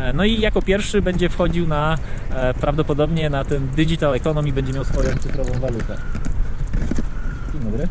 E, No i jako pierwszy będzie wchodził na e, prawdopodobnie na ten digital economy, będzie miał swoją cyfrową walutę. Dzień dobry.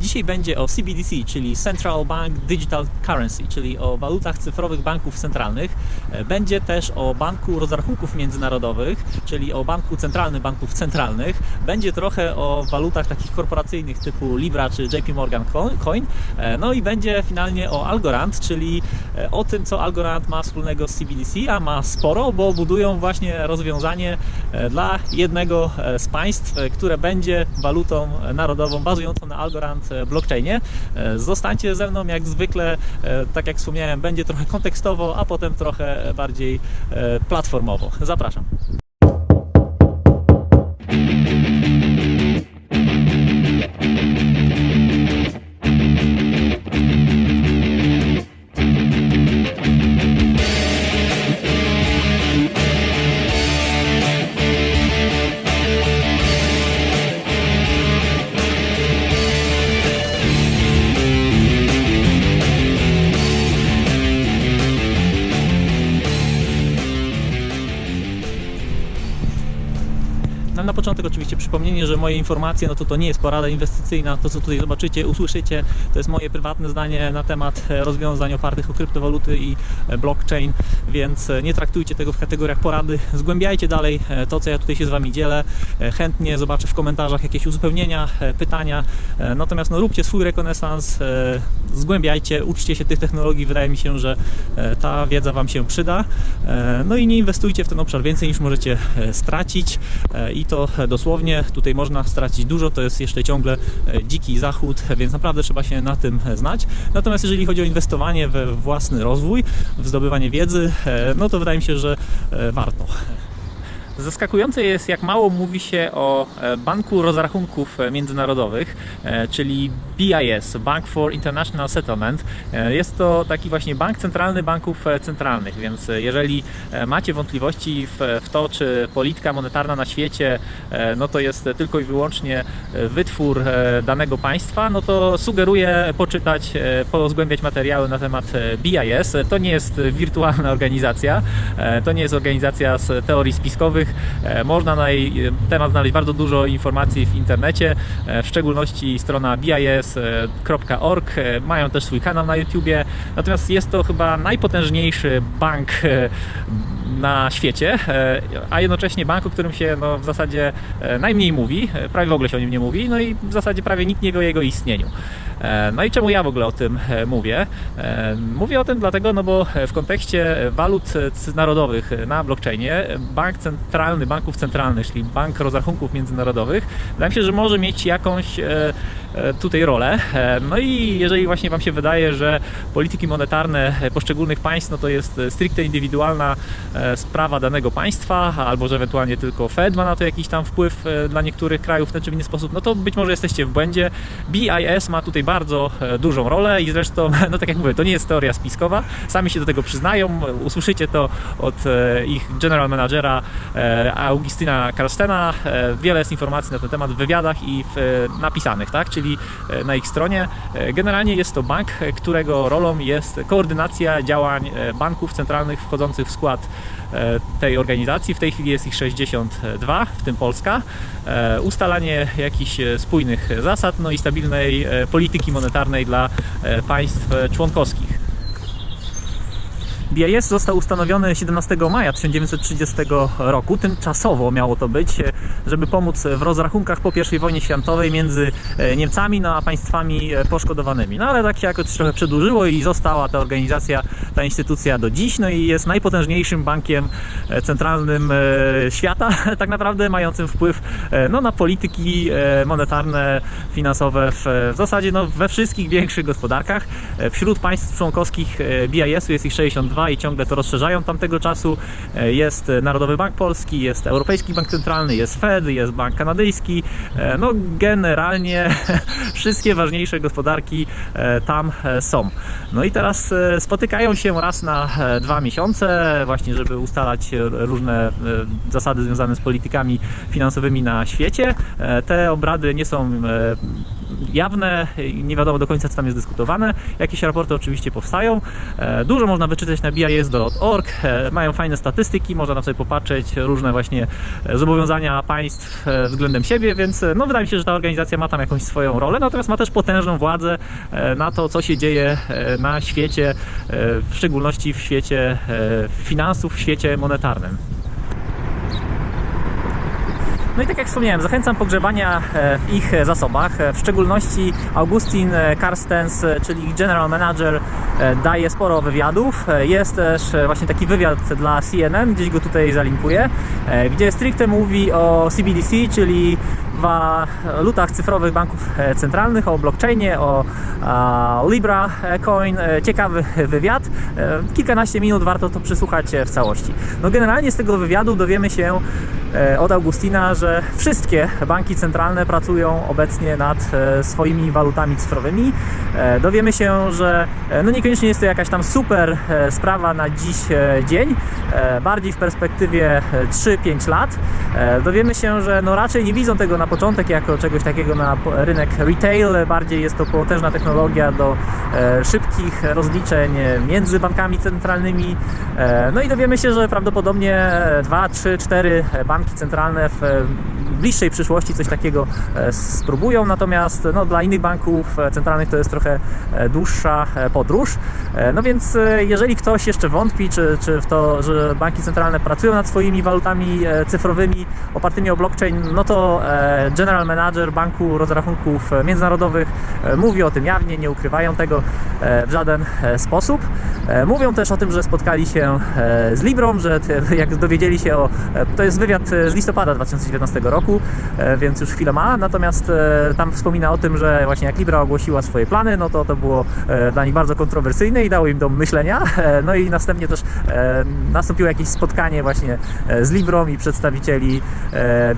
Dzisiaj będzie o CBDC, czyli Central Bank Digital Currency, czyli o walutach cyfrowych banków centralnych. E, Będzie też o Banku Rozrachunków Międzynarodowych, czyli o Banku Centralnym Banków Centralnych. Będzie trochę o walutach takich korporacyjnych typu Libra czy JP Morgan Coin. E, No i będzie finalnie o Algorand, czyli e, o tym, co Algorand ma wspólnego z CBDC, a ma sporo, bo budują właśnie rozwiązanie dla jednego z państw, które będzie walutą narodową bazującą na Algorand blockchainie. E, Zostańcie ze mną jak zwykle, e, tak jak wspomniałem, będzie trochę kontekstowo, a potem trochę bardziej e, platformowo. Zapraszam. Że moje informacje, no to to nie jest porada inwestycyjna, to co tutaj zobaczycie, usłyszycie, to jest moje prywatne zdanie na temat e, rozwiązań opartych o kryptowaluty i e, blockchain, więc e, nie traktujcie tego w kategoriach porady, zgłębiajcie dalej to, co ja tutaj się z Wami dzielę, chętnie zobaczę w komentarzach jakieś uzupełnienia, pytania, natomiast no, róbcie swój rekonesans, zgłębiajcie, uczcie się tych technologii, wydaje mi się, że ta wiedza Wam się przyda, no i nie inwestujcie w ten obszar. Więcej niż możecie stracić. I to dosłownie, tutaj można stracić dużo, to jest jeszcze ciągle e, dziki zachód, więc naprawdę trzeba się na tym znać. Natomiast jeżeli chodzi o inwestowanie we własny rozwój, w zdobywanie wiedzy, e, no to wydaje mi się, że e, warto. Zaskakujące jest, jak mało mówi się o e, Banku Rozrachunków Międzynarodowych, e, czyli BIS, Bank for International Settlement. E, Jest to taki właśnie bank centralny banków e, centralnych, więc e, jeżeli e, macie wątpliwości w, to, czy polityka monetarna na świecie e, no to jest tylko i wyłącznie e, wytwór e, danego państwa, no to sugeruję poczytać, e, pozgłębiać materiały na temat e, BIS. To nie jest wirtualna organizacja, e, to nie jest organizacja z teorii spiskowych. E, Można na jej temat znaleźć bardzo dużo informacji w internecie, e, w szczególności strona bis.org. E, Mają też swój kanał na YouTubie. Natomiast jest to chyba najpotężniejszy bank e, na świecie, e, a jednocześnie bank, o którym się no, w zasadzie e, najmniej mówi, e, prawie w ogóle się o nim nie mówi, no i w zasadzie prawie nikt nie wie o jego istnieniu. No i czemu ja w ogóle o tym mówię? Mówię o tym dlatego, no bo w kontekście walut narodowych na blockchainie bank centralny banków centralnych, czyli bank rozrachunków międzynarodowych, wydaje mi się, że może mieć jakąś tutaj rolę. E, No i jeżeli właśnie Wam się wydaje, że polityki monetarne poszczególnych państw, no to jest stricte indywidualna e, sprawa danego państwa, albo że ewentualnie tylko Fed ma na to jakiś tam wpływ e, dla niektórych krajów w ten czy inny sposób, no to być może jesteście w błędzie. BIS ma tutaj bardzo e, dużą rolę i zresztą, no tak jak mówię, to nie jest teoria spiskowa, sami się do tego przyznają, usłyszycie to od e, ich general managera e, Augustina Karstena, E, wiele jest informacji na ten temat w wywiadach i w e, napisanych, tak, czyli e, na ich stronie. E, Generalnie jest to bank, e, którego rolą jest koordynacja działań banków centralnych wchodzących w skład tej organizacji. W tej chwili jest ich 62, w tym Polska. Ustalanie jakichś spójnych zasad, no i stabilnej polityki monetarnej dla państw członkowskich. BIS został ustanowiony 17 maja 1930 roku. Tymczasowo miało to być, e, żeby pomóc w rozrachunkach po I wojnie światowej między e, Niemcami no, a państwami e, poszkodowanymi. No ale tak się jakoś trochę przedłużyło i została ta organizacja ta instytucja do dziś, no i jest najpotężniejszym bankiem centralnym świata, tak naprawdę mającym wpływ no, na polityki monetarne, finansowe w, w zasadzie no, we wszystkich większych gospodarkach. Wśród państw członkowskich BIS-u jest ich 62 i ciągle to rozszerzają tamtego czasu. E, Jest e, Narodowy Bank Polski, jest Europejski Bank Centralny, jest Fed, jest Bank Kanadyjski. E, No generalnie wszystkie ważniejsze gospodarki tam są. No i teraz spotykają się raz na dwa miesiące, właśnie żeby ustalać różne zasady związane z politykami finansowymi na świecie. Te obrady nie są jawne nie wiadomo do końca, co tam jest dyskutowane. Jakieś raporty oczywiście powstają. E, Dużo można wyczytać na BIS.org. E, Mają fajne statystyki, można tam sobie popatrzeć różne właśnie e, zobowiązania państw względem siebie, więc no, wydaje mi się, że ta organizacja ma tam jakąś swoją rolę, natomiast ma też potężną władzę na to, co się dzieje na świecie, w szczególności w świecie finansów, w świecie monetarnym. No i tak jak wspomniałem, zachęcam pogrzebania e, w ich e, zasobach. E, W szczególności Augustin Carstens, czyli General Manager, daje sporo wywiadów. Jest też właśnie taki wywiad dla CNN, gdzieś go tutaj zalinkuję, gdzie stricte mówi o CBDC, czyli walutach cyfrowych banków centralnych, o blockchainie, o Libra Coin. Ciekawy wywiad. Kilkanaście minut warto to przysłuchać w całości. No generalnie z tego wywiadu dowiemy się od Augustina, że wszystkie banki centralne pracują obecnie nad e, swoimi walutami cyfrowymi. E, Dowiemy się, że e, no niekoniecznie jest to jakaś tam super e, sprawa na dziś e, dzień, e, bardziej w perspektywie e, 3-5 lat. E, Dowiemy się, że no raczej nie widzą tego na początek jako czegoś takiego na rynek retail, e, bardziej jest to potężna technologia do e, szybkich rozliczeń e, między bankami centralnymi. E, No i dowiemy się, że prawdopodobnie 2, 3, 4 banki centralne w bliższej przyszłości coś takiego e, spróbują, natomiast no, dla innych banków e, centralnych to jest trochę e, dłuższa podróż. No więc jeżeli ktoś jeszcze wątpi, czy, czy w to, że banki centralne pracują nad swoimi walutami cyfrowymi opartymi o blockchain, no to General Manager Banku Rozrachunków Międzynarodowych mówi o tym jawnie, nie ukrywają tego w żaden sposób. Mówią też o tym, że spotkali się z Librą, że jak dowiedzieli się o... To jest wywiad z listopada 2019 roku, e, więc już chwilę ma, natomiast e, tam wspomina o tym, że właśnie jak Libra ogłosiła swoje plany, no to to było e, dla nich bardzo kontrowersyjne i dało im do myślenia. No i następnie też nastąpiło jakieś spotkanie właśnie z Librą i przedstawicieli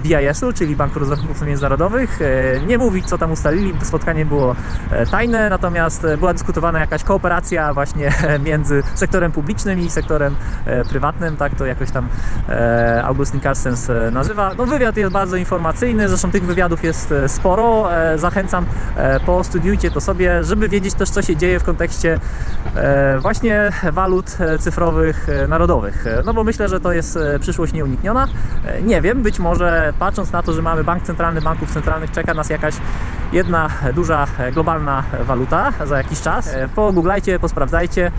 BIS-u, czyli Banku Rozrachunków Międzynarodowych. Nie mówić, co tam ustalili, spotkanie było tajne, natomiast była dyskutowana jakaś kooperacja właśnie między sektorem publicznym i sektorem prywatnym, tak to jakoś tam Augustin Carstens nazywa. No wywiad jest bardzo informacyjny, zresztą tych wywiadów jest e, sporo. E, Zachęcam, e, postudiujcie to sobie, żeby wiedzieć też, co się dzieje w kontekście właśnie walut cyfrowych narodowych. No bo myślę, że to jest przyszłość nieunikniona. Nie wiem, być może patrząc na to, że mamy bank centralny banków centralnych, czeka nas jakaś jedna duża globalna waluta za jakiś czas. Pogooglajcie, posprawdzajcie.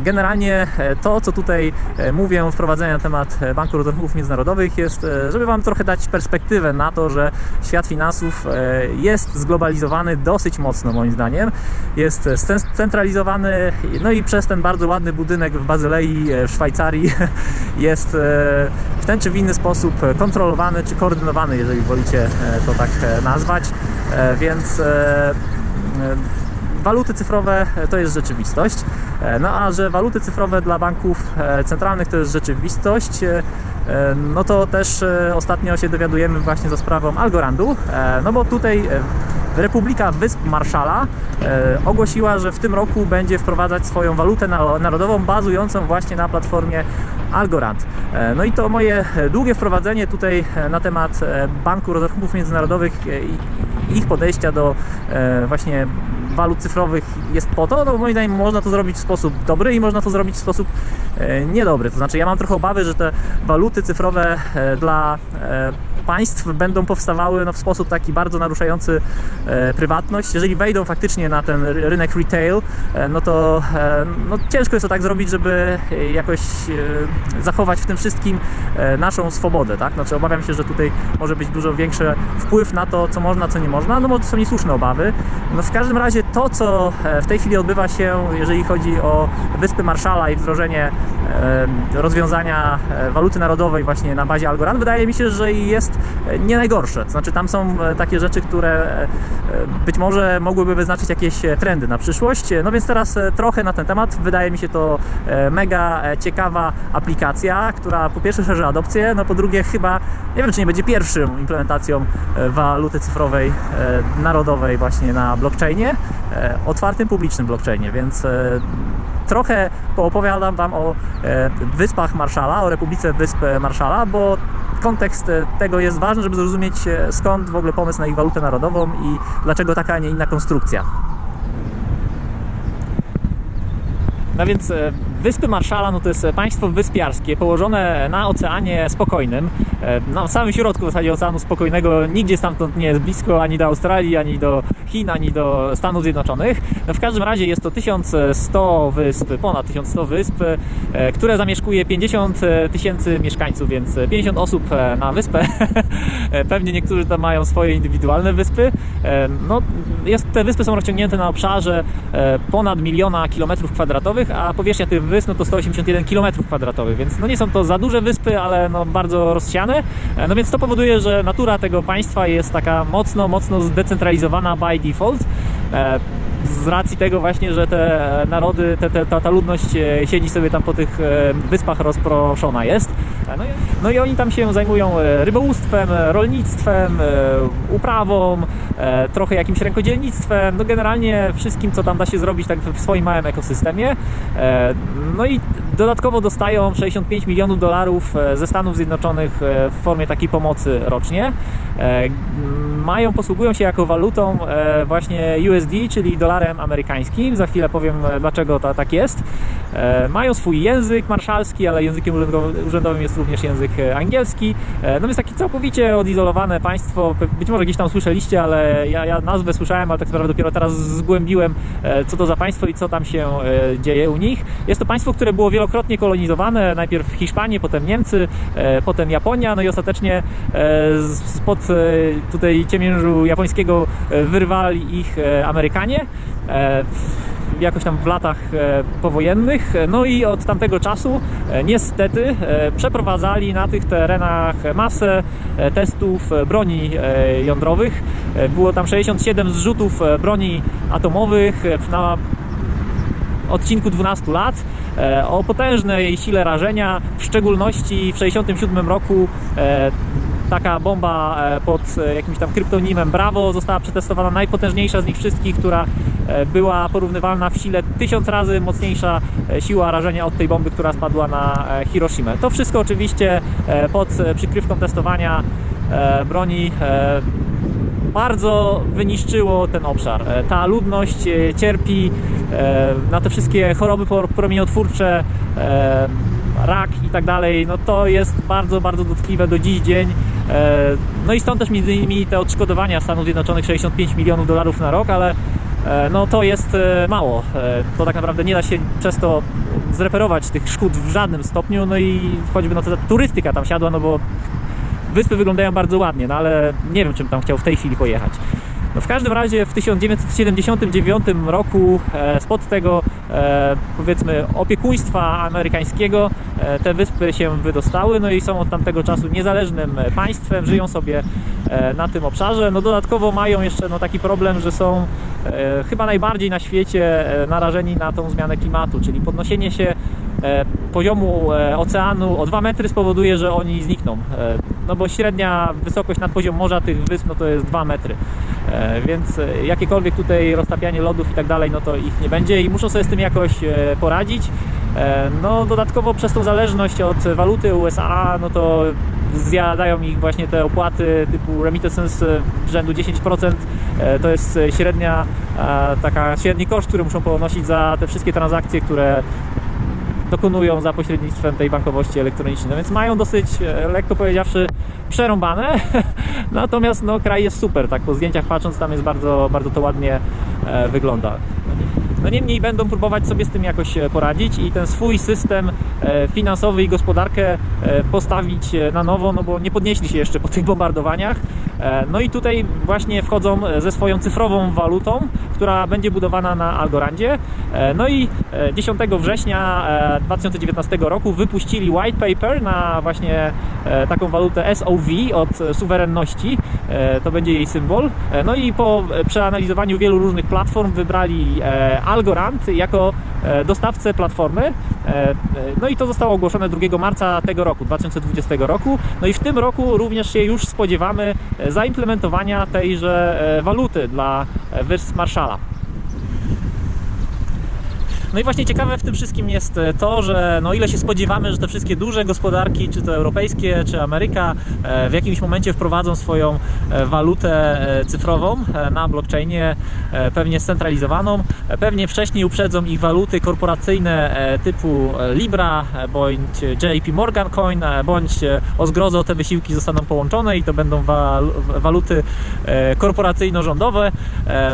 Generalnie to, co tutaj mówię, wprowadzenie na temat Banku Rozrachunków Międzynarodowych jest, żeby Wam trochę dać perspektywę na to, że świat finansów e, jest zglobalizowany dosyć mocno moim zdaniem. Jest scentralizowany, no i przez ten bardzo ładny budynek w Bazylei e, w Szwajcarii jest e, w ten czy w inny sposób kontrolowany czy koordynowany, jeżeli wolicie to tak nazwać. Więc waluty cyfrowe e, to jest rzeczywistość. E, No a że waluty cyfrowe dla banków e, centralnych to jest rzeczywistość, no to też ostatnio się dowiadujemy właśnie za sprawą Algorandu, no bo tutaj Republika Wysp Marszala ogłosiła, że w tym roku będzie wprowadzać swoją walutę na- narodową bazującą właśnie na platformie Algorand. No i to moje długie wprowadzenie tutaj na temat Banku Rozrachunków Międzynarodowych i ich podejścia do właśnie walut cyfrowych jest po to, no bo moim zdaniem można to zrobić w sposób dobry i można to zrobić w sposób e, niedobry. To znaczy ja mam trochę obawy, że te waluty cyfrowe e, dla e, państw będą powstawały no, w sposób taki bardzo naruszający prywatność. Jeżeli wejdą faktycznie na ten ry- rynek retail, no to no, ciężko jest to tak zrobić, żeby jakoś zachować w tym wszystkim naszą swobodę. Tak? Znaczy obawiam się, że tutaj może być dużo większy wpływ na to, co można, co nie można, no bo to są niesłuszne obawy. No w każdym razie razie to, co e, w tej chwili odbywa się, jeżeli chodzi o Wyspy Marszala i wdrożenie e, rozwiązania e, waluty narodowej właśnie na bazie Algorand, wydaje mi się, że jest nie najgorsze. Znaczy tam są takie rzeczy, które być może mogłyby wyznaczyć jakieś trendy na przyszłość. No więc teraz trochę na ten temat. Wydaje mi się to mega ciekawa aplikacja, która po pierwsze szerzy adopcję, no po drugie chyba, nie wiem czy nie będzie pierwszym implementacją waluty cyfrowej narodowej właśnie na blockchainie, otwartym, publicznym blockchainie, więc e, trochę poopowiadam Wam o e, Wyspach Marszala, o Republice Wysp Marszala, bo kontekst e, tego jest ważny, żeby zrozumieć e, skąd w ogóle pomysł na ich walutę narodową i dlaczego taka, a nie inna konstrukcja. No więc e, Wyspy Marszala no to jest państwo wyspiarskie położone na Oceanie Spokojnym, e, na samym środku w zasadzie Oceanu Spokojnego, nigdzie stamtąd nie jest blisko ani do Australii, ani do Chin, ani do Stanów Zjednoczonych. No w każdym razie jest to 1100 wysp, ponad 1100 wysp, e, które zamieszkuje 50 tysięcy mieszkańców, więc 50 osób e, na wyspę. Pewnie niektórzy tam mają swoje indywidualne wyspy. E, No, jest, te wyspy są rozciągnięte na obszarze e, ponad miliona kilometrów kwadratowych, a powierzchnia tych wysp no to 181 kilometrów kwadratowych, więc no nie są to za duże wyspy, ale no bardzo rozsiane. E, No więc to powoduje, że natura tego państwa jest taka mocno, mocno zdecentralizowana by default. Z racji tego właśnie, że te narody, te, te, ta, ta ludność e, siedzi sobie tam po tych e, wyspach rozproszona jest. No i, no i oni tam się zajmują e, rybołówstwem, rolnictwem, uprawą, trochę jakimś rękodzielnictwem, no generalnie wszystkim, co tam da się zrobić tak w swoim małym ekosystemie. No i dodatkowo dostają 65 milionów dolarów ze Stanów Zjednoczonych w formie takiej pomocy rocznie. Mają, posługują się jako walutą e, właśnie USD, czyli dolarem amerykańskim. Za chwilę powiem, e, dlaczego to tak jest. E, Mają swój język marszalski, ale językiem urzędow- urzędowym jest również język angielski. No więc takie całkowicie odizolowane państwo. Być może gdzieś tam słyszeliście, ale ja, ja nazwę słyszałem, ale tak naprawdę dopiero teraz zgłębiłem, co to za państwo i co tam się dzieje u nich. Jest to państwo, które było wielokrotnie kolonizowane. Najpierw Hiszpanie, potem Niemcy, potem Japonia, no i ostatecznie spod tutaj ciemiężu japońskiego e, wyrwali ich e, Amerykanie. E, jakoś tam w latach powojennych. No i od tamtego czasu niestety przeprowadzali na tych terenach masę testów broni jądrowych. Było tam 67 zrzutów broni atomowych na odcinku 12 lat o potężnej sile rażenia, w szczególności w 67 roku taka bomba e, pod e, jakimś tam kryptonimem Bravo została przetestowana najpotężniejsza z nich wszystkich, która e, była porównywalna w sile tysiąc razy mocniejsza siła rażenia od tej bomby, która spadła na Hiroshimę. To wszystko oczywiście pod przykrywką testowania broni bardzo wyniszczyło ten obszar. Ta ludność cierpi na te wszystkie choroby promieniotwórcze, rak i tak dalej. No to jest bardzo, bardzo dotkliwe do dziś dzień. E, No i stąd też między innymi te odszkodowania Stanów Zjednoczonych 65 milionów dolarów na rok, ale e, no to jest e, mało. To tak naprawdę nie da się przez to zreperować tych szkód w żadnym stopniu. No i choćby no to turystyka tam siadła, no bo wyspy wyglądają bardzo ładnie, no ale nie wiem, czym tam chciał w tej chwili pojechać. No w każdym razie w 1979 roku spod tego powiedzmy opiekuństwa amerykańskiego e, te wyspy się wydostały, no i są od tamtego czasu niezależnym e, państwem, żyją sobie e, na tym obszarze. No dodatkowo mają jeszcze no, taki problem, że są e, chyba najbardziej na świecie e, narażeni na tą zmianę klimatu, czyli podnosienie się e, poziomu e, oceanu o 2 metry spowoduje, że oni znikną. E, No bo średnia wysokość nad poziom morza tych wysp no to jest 2 metry. E, Więc e, jakiekolwiek tutaj roztapianie lodów i tak dalej, no to ich nie będzie i muszą sobie z tym jakoś e, poradzić. No dodatkowo przez tą zależność od waluty USA, no to zjadają ich właśnie te opłaty typu remittances rzędu 10%. E, To jest średnia, taka średni koszt, który muszą ponosić za te wszystkie transakcje, które dokonują za pośrednictwem tej bankowości elektronicznej. No więc mają dosyć, e, lekko powiedziawszy, przerąbane. Natomiast no, kraj jest super, tak po zdjęciach patrząc, tam jest bardzo, bardzo to ładnie e, wygląda. No niemniej będą próbować sobie z tym jakoś e, poradzić i ten swój system e, finansowy i gospodarkę e, postawić na nowo, no bo nie podnieśli się jeszcze po tych bombardowaniach. No i tutaj właśnie wchodzą ze swoją cyfrową walutą, która będzie budowana na Algorandzie. No i e, 10 września e, 2019 roku wypuścili white paper na właśnie taką walutę SOV od suwerenności. To będzie jej symbol. No i po przeanalizowaniu wielu różnych platform wybrali Algorand jako e, dostawcę platformy. E, e, No i to zostało ogłoszone 2 marca tego roku, 2020 roku. No i w tym roku również się już spodziewamy zaimplementowania tejże waluty dla wysp Marshalla. No i właśnie ciekawe w tym wszystkim jest e, to, że no ile się spodziewamy, że te wszystkie duże gospodarki, czy to europejskie, czy Ameryka, e, w jakimś momencie wprowadzą swoją e, walutę cyfrową na blockchainie, pewnie scentralizowaną. Pewnie wcześniej uprzedzą ich waluty korporacyjne typu Libra, bądź JP Morgan Coin, bądź o zgrozo te wysiłki zostaną połączone i to będą wal- waluty korporacyjno-rządowe.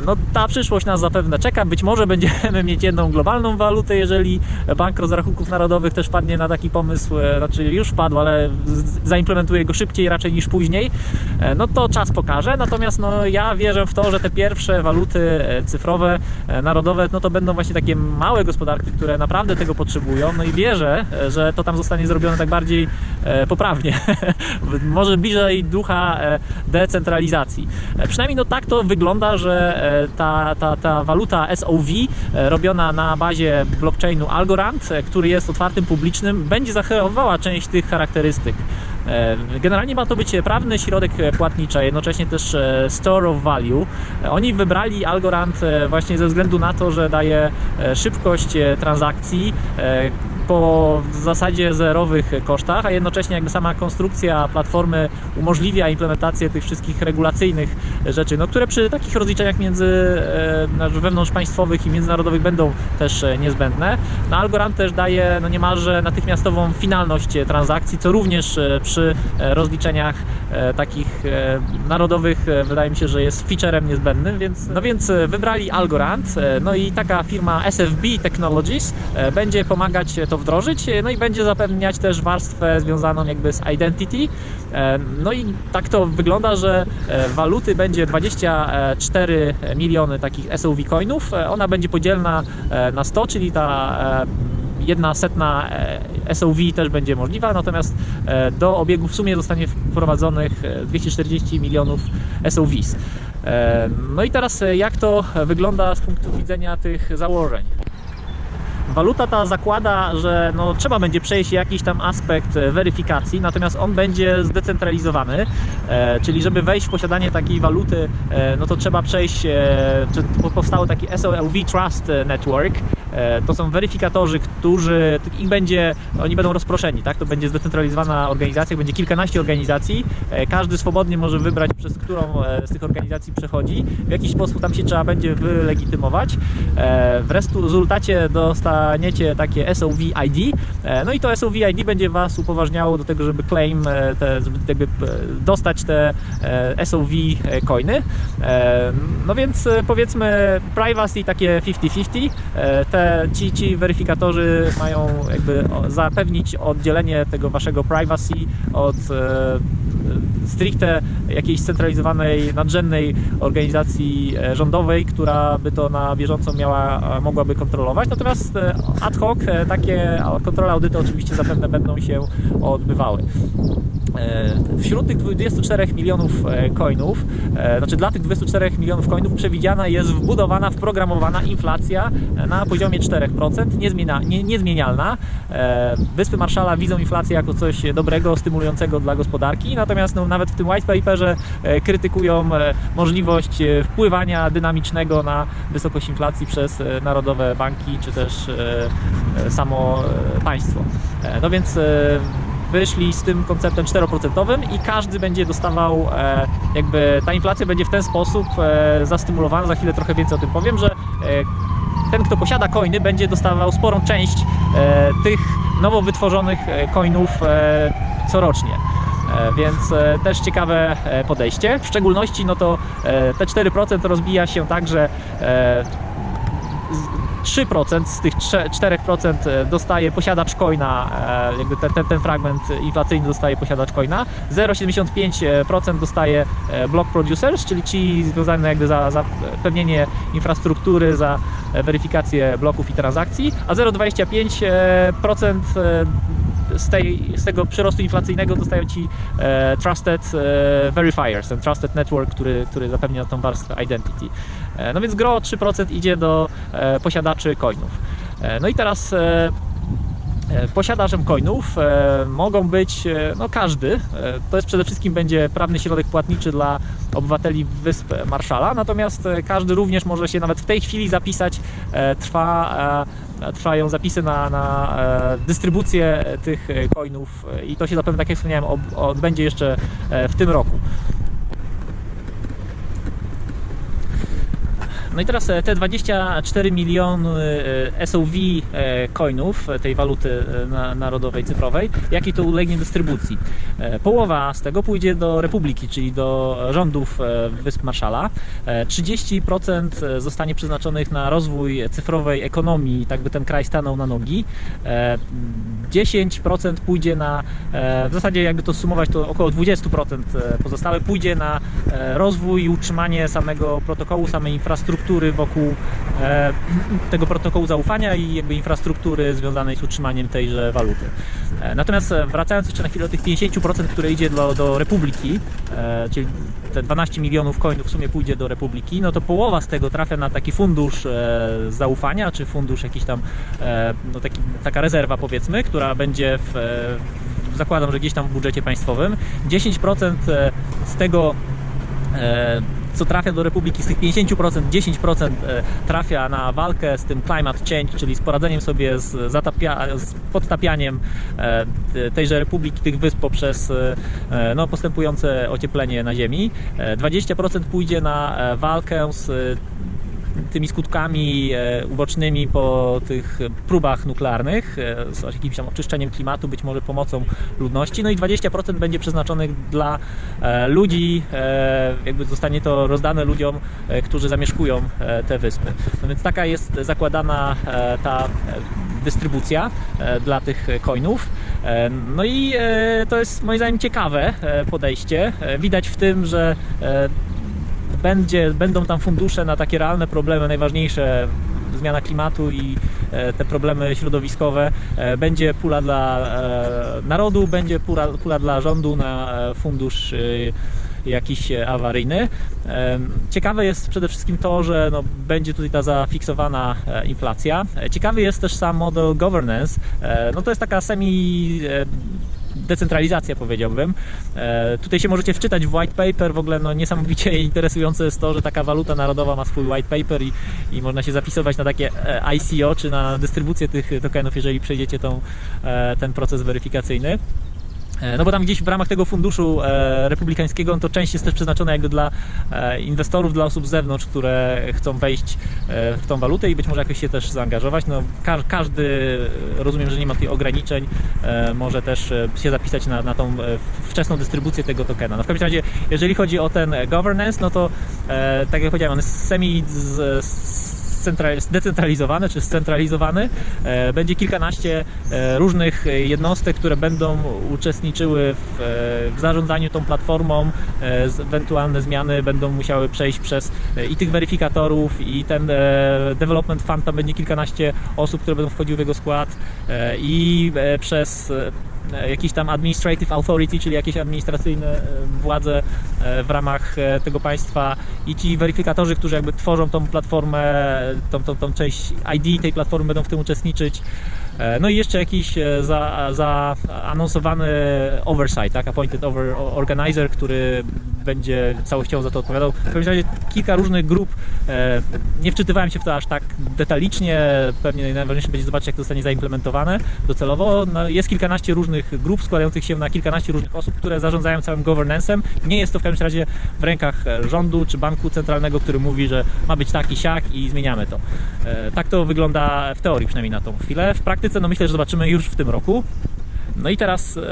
No ta przyszłość nas zapewne czeka. Być może będziemy mieć jedną globalną walutę, jeżeli Bank Rozrachunków Narodowych też padnie na taki pomysł, e, znaczy już wpadł, ale zaimplementuje go szybciej raczej niż później. E, No to czas pokaże. Natomiast no, ja wierzę w to, że te pierwsze waluty e, cyfrowe, narodowe, no to będą właśnie takie małe gospodarki, które naprawdę tego potrzebują. No i wierzę, że to tam zostanie zrobione tak bardziej poprawnie. Może bliżej ducha decentralizacji. Przynajmniej no tak to wygląda, że ta, ta, ta waluta SOV robiona na bazie blockchainu Algorand, e, który jest otwartym, publicznym, będzie zachowała część tych charakterystyk. E, Generalnie ma to być prawny środek płatniczy, a jednocześnie też e, store of value. E, Oni wybrali Algorand e, właśnie ze względu na to, że daje e, szybkość e, transakcji e, po w zasadzie zerowych kosztach, a jednocześnie jakby sama konstrukcja platformy umożliwia implementację tych wszystkich regulacyjnych rzeczy, no, które przy takich rozliczeniach między e, znaczy wewnątrzpaństwowych i międzynarodowych będą też e, niezbędne. No, Algorand też daje no, niemalże natychmiastową finalność e, transakcji, co również przy rozliczeniach takich narodowych wydaje mi się, że jest featurem niezbędnym, więc, no więc wybrali Algorand, no i taka firma SFB Technologies będzie pomagać to wdrożyć, e, no i będzie zapewniać też warstwę związaną jakby z identity. E, No i tak to wygląda, że e, waluty będzie 24 miliony takich SOV coinów. Ona będzie podzielna na 100, czyli ta jedna setna SOV też będzie możliwa, natomiast do obiegu w sumie zostanie wprowadzonych e, 240 milionów SOVs. No i teraz jak to wygląda z punktu widzenia tych założeń? Waluta ta zakłada, że no, trzeba będzie przejść jakiś tam aspekt e, weryfikacji, natomiast on będzie zdecentralizowany, e, czyli żeby wejść w posiadanie takiej waluty, e, no to trzeba przejść, czy po- powstało taki SOLV Trust Network, To są weryfikatorzy, którzy ich będzie, oni będą rozproszeni, tak? To będzie zdecentralizowana organizacja, będzie kilkanaście organizacji. Każdy swobodnie może wybrać, przez którą z tych organizacji przechodzi. W jakiś sposób tam się trzeba będzie wylegitymować. W rezultacie dostaniecie takie SOV ID. E, No i to SOV ID będzie Was upoważniało do tego, żeby claim, e, te, żeby e, dostać te SOV coiny. No więc powiedzmy privacy takie 50-50. E, Te, ci, ci weryfikatorzy mają jakby zapewnić oddzielenie tego Waszego privacy od stricte jakiejś scentralizowanej, nadrzędnej organizacji e, rządowej, która by to na bieżąco miała, e, mogłaby kontrolować. Natomiast e, ad hoc takie kontrole audyty oczywiście zapewne będą się odbywały. Wśród tych 24 milionów coinów, znaczy dla tych 24 milionów coinów przewidziana jest wbudowana, wprogramowana inflacja na poziomie 4%, niezmienia, nie, niezmienialna. Wyspy Marszala widzą inflację jako coś dobrego, stymulującego dla gospodarki, natomiast no, nawet w tym white paperze e, krytykują e, możliwość e, wpływania dynamicznego na wysokość inflacji przez narodowe banki czy też samo państwo. No więc wyszli z tym konceptem 4% i każdy będzie dostawał, jakby ta inflacja będzie w ten sposób zastymulowana. Za chwilę trochę więcej o tym powiem, że ten, kto posiada coiny, będzie dostawał sporą część tych nowo wytworzonych coinów corocznie. E, Więc e, też ciekawe e, podejście. W szczególności no to te 4% rozbija się tak, że e, z- 3% z tych trze- 4% dostaje posiadacz coina, jakby ten, ten, ten fragment inflacyjny dostaje posiadacz coina, 0,75% dostaje block producers, czyli ci związane jakby za, za pewnienie infrastruktury, za weryfikację bloków i transakcji, a 0,25% e, z, tej, z tego przyrostu inflacyjnego dostają ci e, Trusted e, Verifiers, ten Trusted Network, który, który zapewnia tą warstwę Identity. E, no więc gro 3% idzie do e, posiadaczy coinów. E, no i teraz e, Posiadaczem coinów e, mogą być e, no każdy. E, To jest przede wszystkim będzie prawny środek płatniczy dla obywateli Wysp Marszala, natomiast e, każdy również może się nawet w tej chwili zapisać. E, Trwa, e, trwają zapisy na, na e, dystrybucję tych e, coinów e, i to się zapewne, tak jak wspomniałem, odbędzie jeszcze e, w tym roku. No i teraz e, te 24 miliony e, SOV e, coinów, tej waluty na- narodowej cyfrowej, jakiej to ulegnie dystrybucji? Połowa z tego pójdzie do Republiki, czyli do rządów Wysp Marszala. E, 30% zostanie przeznaczonych na rozwój cyfrowej ekonomii, tak by ten kraj stanął na nogi. E, 10% pójdzie na, w zasadzie jakby to sumować, to około 20% pozostałe pójdzie na rozwój i utrzymanie samego protokołu, samej infrastruktury wokół e, tego protokołu zaufania i jakby infrastruktury związanej z utrzymaniem tejże waluty. E, Natomiast wracając jeszcze na chwilę do tych 50%, które idzie do, do Republiki, e, czyli te 12 milionów coinów w sumie pójdzie do Republiki, no to połowa z tego trafia na taki fundusz e, zaufania, czy fundusz jakiś tam, e, no taki, taka rezerwa powiedzmy, która będzie w, e, zakładam, że gdzieś tam w budżecie państwowym. 10% e, z tego co trafia do Republiki, z tych 50%, 10% e, trafia na walkę z tym climate change, czyli z poradzeniem sobie z, zatapia, z podtapianiem e, tejże Republiki, tych wysp poprzez e, no, postępujące ocieplenie na Ziemi. E, 20% pójdzie na walkę z tymi skutkami e, ubocznymi po tych próbach nuklearnych, e, z jakimś tam oczyszczeniem klimatu, być może pomocą ludności. No i 20% będzie przeznaczonych dla e, ludzi, jakby zostanie to rozdane ludziom, którzy zamieszkują te wyspy. No więc taka jest zakładana ta dystrybucja dla tych coinów. No i to jest moim zdaniem ciekawe podejście. Widać w tym, że będzie, będą tam fundusze na takie realne problemy, najważniejsze zmiana klimatu i e, te problemy środowiskowe. E, Będzie pula dla e, narodu, będzie pula, pula dla rządu na fundusz jakiś awaryjny. Ciekawe jest przede wszystkim to, że no, będzie tutaj ta zafiksowana inflacja. Ciekawy jest też sam model governance. No to jest taka semi decentralizacja powiedziałbym. E, tutaj się możecie wczytać w white paper, w ogóle no, niesamowicie interesujące jest to, że taka waluta narodowa ma swój white paper i, i można się zapisywać na takie e, ICO czy na dystrybucję tych tokenów, jeżeli przejdziecie tą, e, ten proces weryfikacyjny. E, No bo tam gdzieś w ramach tego funduszu e, republikańskiego no to część jest też przeznaczona jakby dla e, inwestorów, dla osób z zewnątrz, które chcą wejść w tą walutę i być może jakoś się też zaangażować. No, ka- każdy, rozumiem, że nie ma tutaj ograniczeń, może też się zapisać na, na tą wczesną dystrybucję tego tokena. No w każdym razie, jeżeli chodzi o ten governance, no to tak jak powiedziałem, on jest semi z, z zdecentralizowany czy scentralizowany. E, Będzie kilkanaście e, różnych jednostek, które będą uczestniczyły w, e, w zarządzaniu tą platformą. Ewentualne zmiany będą musiały przejść przez i tych weryfikatorów, i ten development fund, tam będzie kilkanaście osób, które będą wchodziły w jego skład i przez e, jakiś tam administrative authority, czyli jakieś administracyjne e, władze e, w ramach tego państwa i ci weryfikatorzy, którzy jakby tworzą tą platformę, tą, tą, tą część ID tej platformy będą w tym uczestniczyć. E, No i jeszcze jakiś e, za, zaanonsowany oversight, tak? appointed over organizer, który będzie całościowo za to odpowiadał. W każdym razie kilka różnych grup. E, Nie wczytywałem się w to aż tak detalicznie. Pewnie najważniejsze będzie zobaczyć, jak to zostanie zaimplementowane docelowo. No, jest kilkanaście różnych grup składających się na kilkanaście różnych osób, które zarządzają całym governance'em. Nie jest to w każdym razie w rękach rządu czy banku centralnego, który mówi, że ma być tak i siak i zmieniamy to. Tak to wygląda w teorii przynajmniej na tą chwilę. W praktyce no myślę, że zobaczymy już w tym roku. No i teraz e,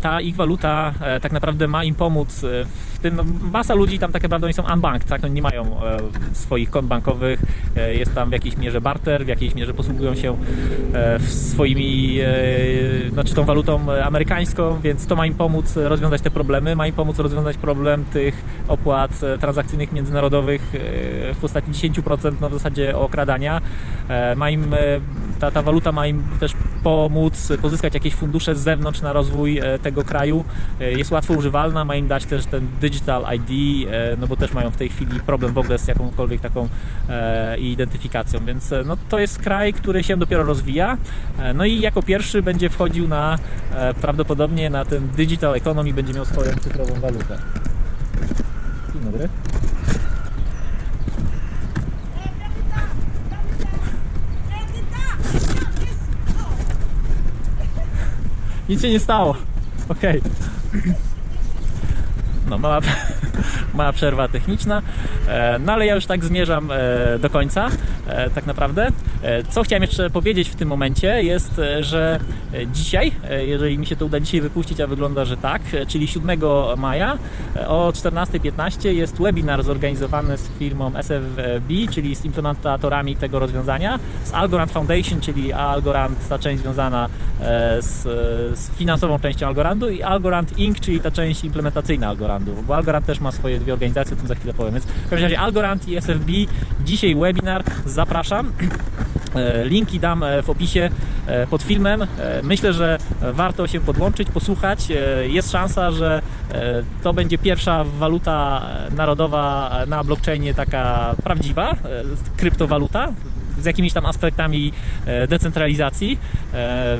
ta ich waluta e, tak naprawdę ma im pomóc e, w tym, no, masa ludzi tam tak naprawdę oni są unbanked, tak, oni nie mają swoich kont bankowych, jest tam w jakiejś mierze barter, w jakiejś mierze posługują się swoimi, znaczy tą walutą amerykańską, więc to ma im pomóc rozwiązać te problemy, ma im pomóc rozwiązać problem tych opłat transakcyjnych międzynarodowych w postaci 10% no w zasadzie okradania, ma im, ta, ta waluta ma im też pomóc pozyskać jakieś fundusze z zewnątrz na rozwój e, tego kraju, E, jest łatwo używalna, ma im dać też ten digital ID, e, no bo też mają w tej chwili problem w ogóle z jakąkolwiek taką identyfikacją, więc no, to jest kraj, który się dopiero rozwija, no i jako pierwszy będzie wchodził na prawdopodobnie na ten digital economy, będzie miał swoją cyfrową walutę. Dzień dobry. Nic się nie stało. Okej. No, mała, mała przerwa techniczna, E, no ale ja już tak zmierzam e, do końca, e, tak naprawdę. Co chciałem jeszcze powiedzieć w tym momencie jest, że dzisiaj, jeżeli mi się to uda dzisiaj wypuścić, a wygląda, że tak, czyli 7 maja o 14.15 jest webinar zorganizowany z firmą SFB, czyli z implementatorami tego rozwiązania, z Algorand Foundation, czyli Algorand, ta część związana z, z finansową częścią Algorandu i Algorand Inc., czyli ta część implementacyjna Algorandu, bo Algorand też ma swoje dwie organizacje, o tym za chwilę powiem. Więc w każdym razie Algorand i SFB, dzisiaj webinar, zapraszam. E, Linki dam e, w opisie e, pod filmem. Myślę, że warto się podłączyć, posłuchać. Jest szansa, że to będzie pierwsza waluta narodowa na blockchainie taka prawdziwa, kryptowaluta z jakimiś tam aspektami decentralizacji.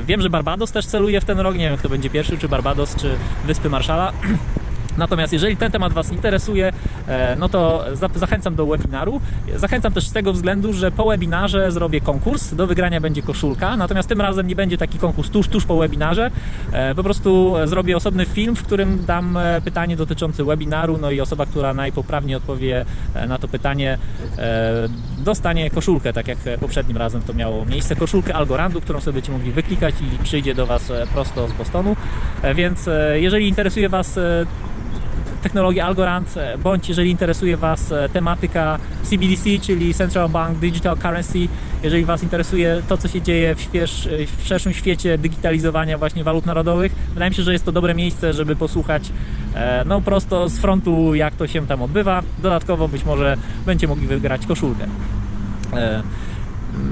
Wiem, że Barbados też celuje w ten rok. Nie wiem, kto będzie pierwszy, czy Barbados, czy Wyspy Marszala. Natomiast jeżeli ten temat Was interesuje, e, no to za- zachęcam do webinaru. Zachęcam też z tego względu, że po webinarze zrobię konkurs. Do wygrania będzie koszulka, natomiast tym razem nie będzie taki konkurs tuż, tuż po webinarze. E, Po prostu zrobię osobny film, w którym dam e, pytanie dotyczące webinaru, no i osoba, która najpoprawniej odpowie na to pytanie, dostanie koszulkę, tak jak poprzednim razem to miało miejsce. Koszulkę Algorandu, którą sobie będziecie mogli wyklikać i przyjdzie do Was prosto z Bostonu. Więc jeżeli interesuje Was e, technologia Algorand, e, bądź jeżeli interesuje Was e, tematyka CBDC, czyli Central Bank Digital Currency, jeżeli Was interesuje to, co się dzieje w, śwież, w szerszym świecie digitalizowania właśnie walut narodowych, wydaje mi się, że jest to dobre miejsce, żeby posłuchać e, no prosto z frontu, jak to się tam odbywa. Dodatkowo być może będziecie mogli wygrać koszulkę.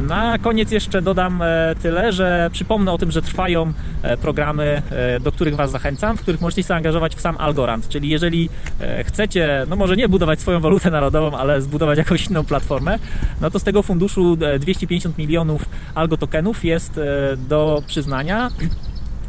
Na koniec jeszcze dodam e, tyle, że przypomnę o tym, że trwają e, programy, e, do których Was zachęcam, w których możecie się zaangażować w sam Algorand. Czyli jeżeli chcecie, no może nie budować swoją walutę narodową, ale zbudować jakąś inną platformę, no to z tego funduszu e, 250 milionów algo tokenów jest do przyznania.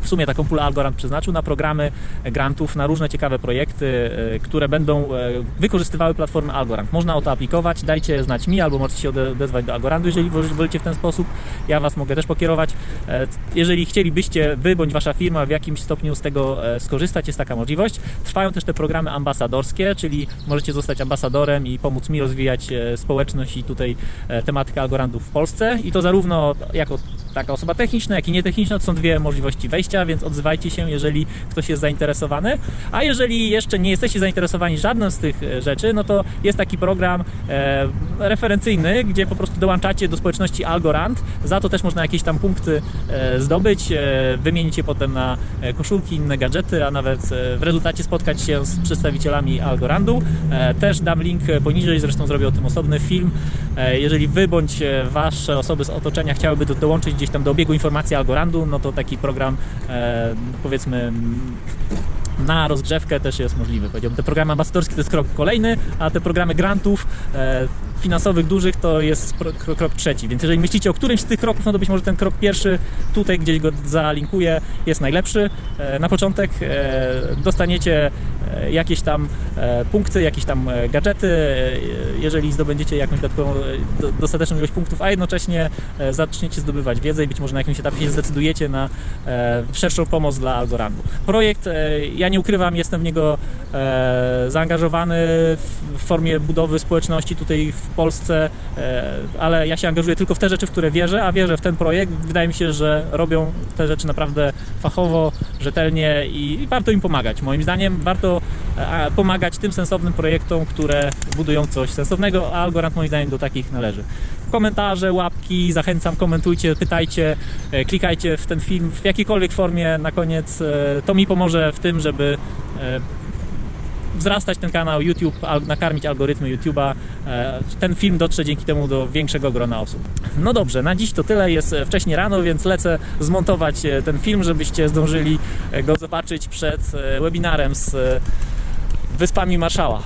W sumie taką pulę Algorand przeznaczył na programy grantów, na różne ciekawe projekty, e, które będą e, wykorzystywały platformę Algorand. Można o to aplikować, dajcie znać mi, albo możecie się ode- odezwać do Algorandu, jeżeli wol- wolicie w ten sposób. Ja Was mogę też pokierować. E, Jeżeli chcielibyście Wy bądź Wasza firma w jakimś stopniu z tego skorzystać, jest taka możliwość. Trwają też te programy ambasadorskie, czyli możecie zostać ambasadorem i pomóc mi rozwijać społeczność i tutaj tematykę Algorandów w Polsce. I to zarówno jako taka osoba techniczna, jak i nietechniczna, to są dwie możliwości wejścia, więc odzywajcie się, jeżeli ktoś jest zainteresowany. A jeżeli jeszcze nie jesteście zainteresowani żadną z tych e, rzeczy, no to jest taki program e, referencyjny, gdzie po prostu dołączacie do społeczności Algorand. Za to też można jakieś tam punkty e, zdobyć, e, wymienić je potem na e, koszulki, inne gadżety, a nawet e, w rezultacie spotkać się z przedstawicielami Algorandu. Też dam link poniżej, zresztą zrobię o tym osobny film. Jeżeli wy bądź wasze osoby z otoczenia chciałyby do, dołączyć gdzieś tam do obiegu informacji Algorandu, no to taki program e, powiedzmy na rozgrzewkę też jest możliwy. Powiedziałbym, te programy ambasadorskie to jest krok kolejny, a te programy grantów e, finansowych dużych to jest krok, krok trzeci. Więc jeżeli myślicie o którymś z tych kroków, no to być może ten krok pierwszy, tutaj gdzieś go zalinkuję, jest najlepszy. E, na początek e, dostaniecie jakieś tam e, punkty, jakieś tam e, gadżety, e, jeżeli zdobędziecie jakąś dodatkową, e, do, dostateczną ilość punktów, a jednocześnie e, zaczniecie zdobywać wiedzę i być może na jakimś etapie się zdecydujecie na e, szerszą pomoc dla Algorandu. Projekt, e, ja nie ukrywam, jestem w niego e, zaangażowany w, formie budowy społeczności tutaj w Polsce, e, ale ja się angażuję tylko w te rzeczy, w które wierzę, a wierzę w ten projekt. Wydaje mi się, że robią te rzeczy naprawdę fachowo, rzetelnie i warto im pomagać. Moim zdaniem warto e, pomagać tym sensownym projektom, które budują coś sensownego, a Algorand moim zdaniem do takich należy. Komentarze, łapki, zachęcam, komentujcie, pytajcie, e, klikajcie w ten film w jakiejkolwiek formie na koniec. e, To mi pomoże w tym, żeby e, wzrastać ten kanał YouTube, nakarmić algorytmy YouTube'a. Ten film dotrze dzięki temu do większego grona osób. No dobrze, na dziś to tyle. Jest e, wcześnie rano, więc lecę zmontować ten film, żebyście zdążyli go zobaczyć przed webinarem z Wyspami Marszała.